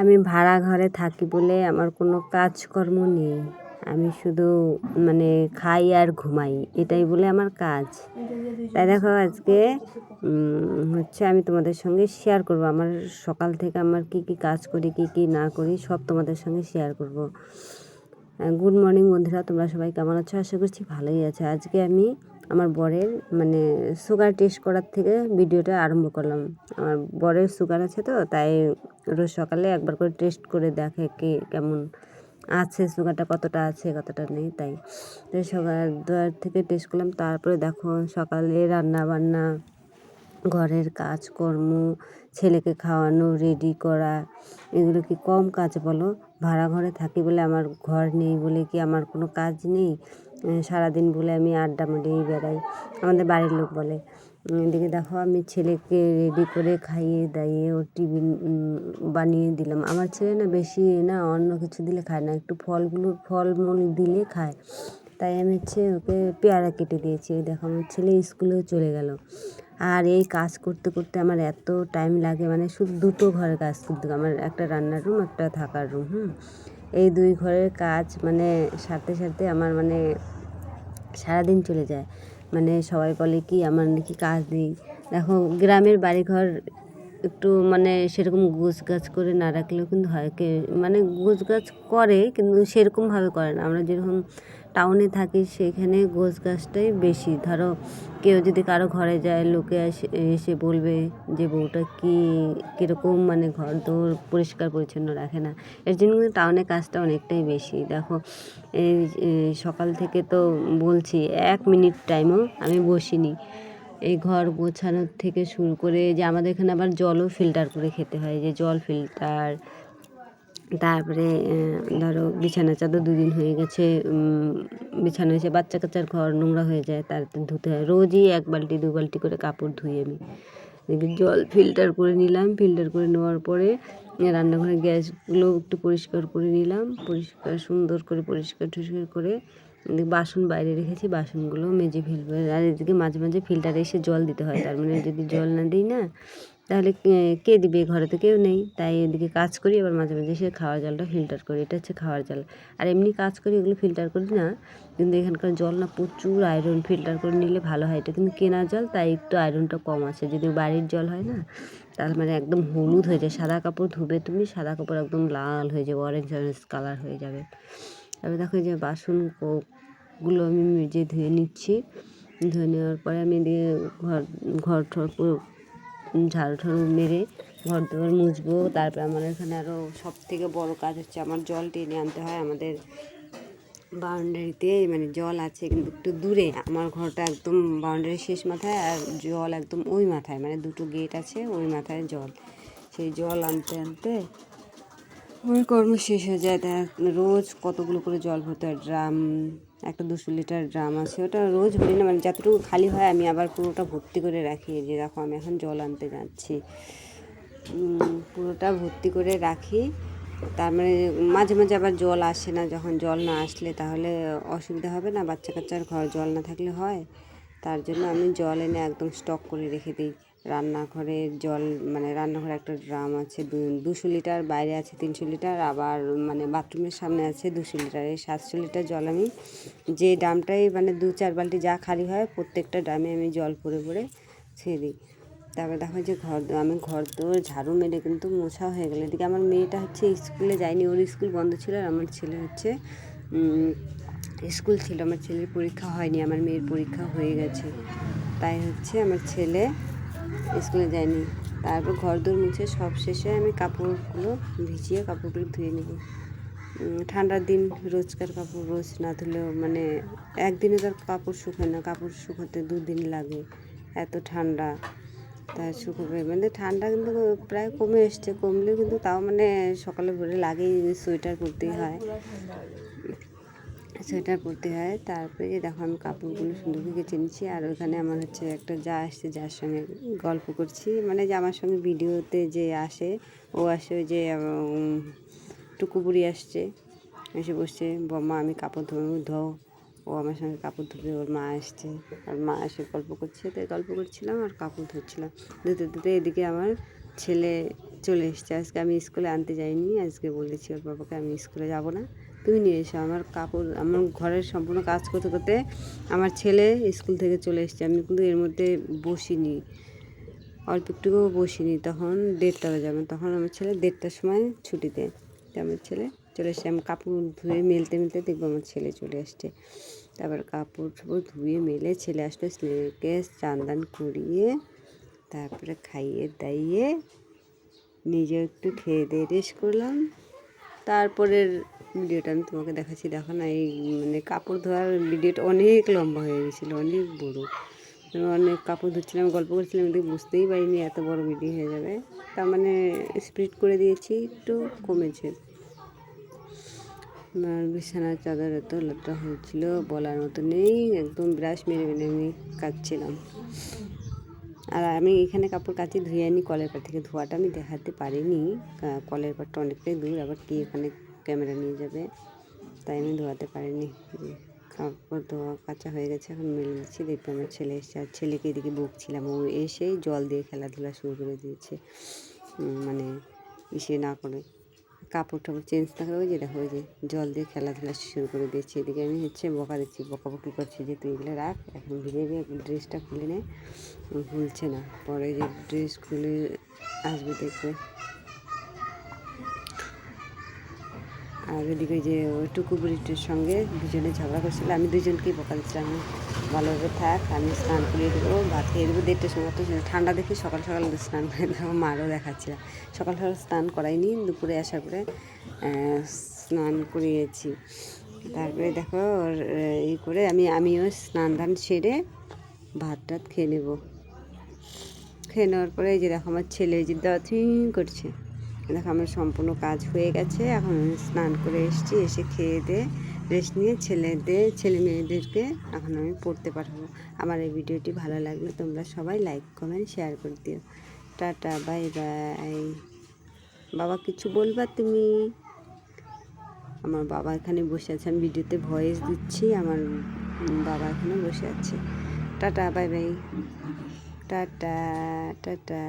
আমি ভাড়া ঘরে থাকি বলে আমার কোনো কাজকর্ম নেই। আমি শুধু মানে খাই আর ঘুমাই, এটাই বলে আমার কাজ। তাই দেখো আজকে হচ্ছে আমি তোমাদের সঙ্গে শেয়ার করব। আমার সকাল থেকে আমার কি কি কাজ করি, কি কি না করি, সব তোমাদের সঙ্গে শেয়ার করব। গুড মর্নিং বন্ধুরা, তোমরা সবাই কেমন আছো? আশা করছি ভালোই আছে। আজকে আমি আমার বরের মানে সুগার টেস্ট করার থেকে ভিডিওটা আরম্ভ করলাম। আমার বরের সুগার আছে তো, তাই রোজ সকালে একবার করে টেস্ট করে দেখে কে কেমন আছে সুগারটা কতটা আছে, কতটা নেই, তাই। তো সকাল দুয়ার থেকে টেস্ট করলাম, তারপরে দেখো সকালে রান্না বান্না ঘরের কাজকর্ম, ছেলেকে খাওয়ানো রেডি করা, এগুলো কি কম কাজ বলো? ভাড়া ঘরে থাকি বলে আমার ঘর নেই বলে কি আমার কোনো কাজ নেই? সারাদিন বলে আমি আড্ডা মারিয়েই বেড়াই। আমাদের বাড়ির লোক বলে এদিকে দেখো আমি ছেলেকে রেডি করে খাইয়ে দাইয়ে ওর টিফিন বানিয়ে দিলাম। আমার ছেলে না বেশি না, অন্য কিছু দিলে খায় না, একটু ফলগুলো, ফলমূল দিলে খায়। তাই আমি হচ্ছে ওকে পেয়ারা কেটে দিয়েছি। দেখো আমার ছেলে স্কুলেও চলে গেল। আর এই কাজ করতে করতে আমার এত টাইম লাগে মানে শুধু দুটো ঘরের কাজ করতে আমার একটা রান্নার রুম একটা থাকার রুম হুম? এই দুই ঘরের কাজ মানে সাথে সাথে আমার মানে সারাদিন চলে যায়। মানে সবাই বলে কি, আমার নাকি কাজ নেই। দেখো, গ্রামের বাড়িঘর একটু মানে সেরকম গোছ গাছ করে না রাখলেও কিন্তু হয়, কে মানে গোছ গাছ করে, কিন্তু সেরকমভাবে করে না। আমরা যেরকম টাউনে থাকি, সেখানে গোছ গাছটাই বেশি। ধরো, কেউ যদি কারও ঘরে যায়, লোকে এসে এসে বলবে যে, বউটা কি, কীরকম মানে ঘর দৌড় পরিষ্কার পরিচ্ছন্ন রাখে না? এর জন্য কিন্তু টাউনে কাজটা অনেকটাই বেশি। দেখো, এই এই সকাল থেকে তো বলছি, এক মিনিট টাইমও আমি বসিনি। এই ঘর গোছানোর থেকে শুরু করে, যে আমাদের এখানে আবার জলও ফিল্টার করে খেতে হয়, যে জল ফিল্টার তারপরে ধরো বিছানা চাদর দুদিন হয়ে গেছে বিছানা হয়েছে বাচ্চা কাচ্চার ঘর নোংরা হয়ে যায় তার ধুতে হয়। রোজই এক বালতি, দু বালতি করে কাপড় ধুই আমি। জল ফিল্টার করে নিলাম। ফিল্টার করে নেওয়ার পরে রান্নাঘরের গ্যাসগুলো একটু পরিষ্কার করে নিলাম। পরিষ্কার, সুন্দর করে পরিষ্কার টরিষ্কার করে বাসন বাইরে রেখেছি, বাসনগুলো মেজে ফেলব। আর এদিকে মাঝে মাঝে ফিল্টারে এসে জল দিতে হয়, তার মানে যদি জল না দিই না তাহলে কে- দিবে ঘরে তো কেউ নেই। তাই এদিকে কাজ করি, আবার মাঝে মাঝে সে খাওয়ার জলটা ফিল্টার করি। এটা হচ্ছে খাওয়ার জল। আর এমনি কাজ করি, এগুলো ফিল্টার করি না। কিন্তু এখানকার জল না প্রচুর আয়রন ফিল্টার করে নিলে ভালো হয়। এটা কিন্তু কেনা জল, তাই একটু আয়রনটা কম আছে। যদি বাড়ির জল হয় না, তাহলে মানে একদম হলুদ হয়ে যায়। সাদা কাপড় ধুবে তুমি, সাদা কাপড় একদম লাল হয়ে যাবে অরেঞ্জ অরেঞ্জ কালার হয়ে যাবে। তারপরে দেখো যে বাসন কো- গুলো আমি মেজে ধুয়ে নিচ্ছি। ধুয়ে নেওয়ার পরে আমি দিয়ে ঘর ঘর ঠর ঝাড়ু ঠাড়ু মেরে ঘর দুয়ার মুছবো। তারপরে আমার এখানে আরও সব থেকে বড় কাজ হচ্ছে আমার জল টেনে আনতে হয়। আমাদের বাউন্ডারিতে মানে জল আছে কিন্তু একটু দূরে। আমার ঘরটা একদম বাউন্ডারির শেষ মাথায় আর জল একদম ওই মাথায়। মানে দুটো গেট আছে ওই মাথায় জল। সেই জল আনতে আনতে ওই কর্ম শেষ হয়ে যায়। রোজ কতগুলো করে জল ভরতে হয়? ড্রাম একটা দুশো লিটার ড্রাম আছে। ওটা রোজ ভরি না মানে যতটুকু খালি হয় আমি আবার পুরোটা ভর্তি করে রাখি। যে দেখো, আমি এখন জল আনতে যাচ্ছি। পুরোটা ভর্তি করে রাখি। তার মানে মাঝে মাঝে আবার জল আসে না, যখন জল না আসলে তাহলে অসুবিধা হবে না বাচ্চা কাচ্চার ঘর জল না থাকলে হয়। তার জন্য আমি জল এনে একদম স্টক করে রেখে দিই। রান্নাঘরে জল মানে রান্নাঘরে একটা ড্রাম আছে দুশো লিটার, বাইরে আছে তিনশো লিটার, আবার মানে বাথরুমের সামনে আছে দুশো লিটার। এই সাতশো লিটার জল আমি যে ড্রামটাই মানে দু, চার বালতি যা খালি হয় প্রত্যেকটা ড্রামে আমি জল ভরে ভরে ছেড়ে দিই। তারপরে দেখো যে ঘর, আমি ঘর দৌড় ঝাড়ু মেরে কিন্তু মোছা হয়ে গেলো। এদিকে আমার মেয়েটা হচ্ছে স্কুলে যায়নি, ওর স্কুল বন্ধ ছিল আর আমার ছেলে হচ্ছে স্কুল ছিল। আমার ছেলের পরীক্ষা হয়নি, আমার মেয়ের পরীক্ষা হয়ে গেছে। তাই হচ্ছে আমার ছেলে স্কুলে যায়নি। তারপর ঘর দৌড় মুছে সব শেষে আমি কাপড়গুলো ভিজিয়ে কাপড়গুলো ধুয়ে নেব ঠান্ডার দিন রোজকার কাপড় রোজ না ধুলেও মানে একদিনে তার কাপড় শুকায় না, কাপড় শুকাতে দুদিন লাগে, এত ঠান্ডা। তা শুকোবে মানে ঠান্ডা কিন্তু প্রায় কমে এসছে, কমলেও কিন্তু তাও মানে সকালে ভোরে লাগেই সোয়েটার পরতেই হয়। সোয়েটার পরতে হয়। তারপরে যে দেখো আমি কাপড়গুলো সুন্দর করে কেচে নিচ্ছি। আর ওখানে আমার হচ্ছে একটা যা আসছে যার সঙ্গে গল্প করছি। মানে যে আমার সঙ্গে ভিডিওতে যে আসে ও আসে যে উম, টুকুবুড়ি আসছে। এসে বসছে বম্মা আমি কাপড় ধোবো ধো ও আমার সঙ্গে কাপড় ধুবে ওর মা আসছে। আর মা এসে গল্প করছে। তাই গল্প করছিলাম আর কাপড় ধুচ্ছিলাম। ধুতে ধুতে এদিকে আমার ছেলে চলে এসছে। আজকে আমি স্কুলে আনতে যাইনি। আজকে বলেছি ওর বাবাকে আমি স্কুলে যাব না। তুমি নিয়ে এসো। আমার কাপড়, আমার ঘরের সম্পূর্ণ কাজ করতে করতে আমার ছেলে স্কুল থেকে চলে এসছে। আমি কিন্তু এর মধ্যে বসিনি। অল্প একটুকুও বসিনি। তখন দেড়টা বাজে আমার। তখন আমার ছেলে দেড়টার সময় ছুটিতে আমার ছেলে চলে এসছে। আমি কাপড় ধুয়ে মেলতে মেলতে দেখব আমার ছেলে চলে আসছে তারপর কাপড় টাপড় ধুয়ে মেলে ছেলে আসলো ছেলেকে চান দান করিয়ে, তারপরে খাইয়ে দাইয়ে নিজে একটু খেয়ে দিয়ে রেস্ট করলাম। তারপরের ভিডিওটা আমি তোমাকে দেখাচ্ছি, দেখো না, এই মানে কাপড় ধোয়ার ভিডিওটা অনেক লম্বা হয়ে গেছিল, অনেক বড়ো। অনেক কাপড় ধুচ্ছিলাম, গল্প করছিলাম এদিকে বুঝতেই পারিনি এত বড় ভিডিও হয়ে যাবে। তার মানে স্পিড করে দিয়েছি, একটু কমেছে। আমার বিছানার চাদর এত লতা হয়েছিল, বলার মতো নেই, একদম ব্রাশ মেরে মেরে আমি কাচ্ছিলাম আর আমি এখানে কাপড় কাচি ধুয়ে আনি, কলের পাড় থেকে ধোয়াটা আমি দেখাতে পারিনি কলের পাড়টা অনেকটাই দূর, আবার কি এখানে ক্যামেরা নিয়ে যাবে। তাই আমি ধোয়াতে পারিনি। কাপড় ধোয়া কাঁচা হয়ে গেছে, এখন মেলে দিচ্ছি দেখবে আমার ছেলে এসছে। আর ছেলেকে এদিকে বকছিলাম। ও এসেই জল দিয়ে খেলাধুলা শুরু করে দিয়েছে। মানে ইসে না করে। কাপড় টাপড় চেঞ্জ না করে, ওই যে দেখো, ওই যে জল দিয়ে খেলাধুলা শুরু করে দিয়েছি। এদিকে আমি হচ্ছে বকা দিচ্ছি, বকাবকি করছি যে, তুই এগুলো রাখ, এখন ধীরে ধীরে ড্রেসটা খুলে নে। খুলছে না। পরে যে ড্রেস খুলে আসবে দেখবে। আর এদিকে যে টুকু বুড়িটির সঙ্গে দুজনে ঝগড়া করছিল। আমি দুজনকেই বকা দিচ্ছিলাম। ভালোভাবে থাক আমি স্নান করিয়ে দেবো ভাত খেয়ে দেবো। দেড়টার সময় তো ঠান্ডা দেখে সকাল সকাল স্নান করে দেবো। মারও দেখাচ্ছিলাম সকাল সকাল স্নান করাইনি দুপুরে আসার পরে স্নান করিয়েছি। তারপরে দেখো ওর আহ, ই করে আমি আমিও স্নান ধান সেরে ভাত টাত খেয়ে নেব। খেয়ে নেওয়ার পরে এই যে দেখো আমার ছেলে এই যে দাথিং করছে। দেখো আমার সম্পূর্ণ কাজ হয়ে গেছে। এখন আমি স্নান করে এসেছি, এসে খেয়ে দিয়ে রেস্ট নিয়ে ছেলেদের, ছেলে মেয়েদেরকে এখন আমি পড়তে পাঠাবো। আমার এই ভিডিওটি ভালো লাগলে তোমরা সবাই লাইক কমেন্ট শেয়ার করে দিও। টাটা বাই বাই বাবা, কিছু বলবা তুমি? আমার বাবা এখানে বসে আছে, আমি ভিডিওতে ভয়েস দিচ্ছি, আমার বাবা এখানে বসে আছে। Tata bye bye tata tata.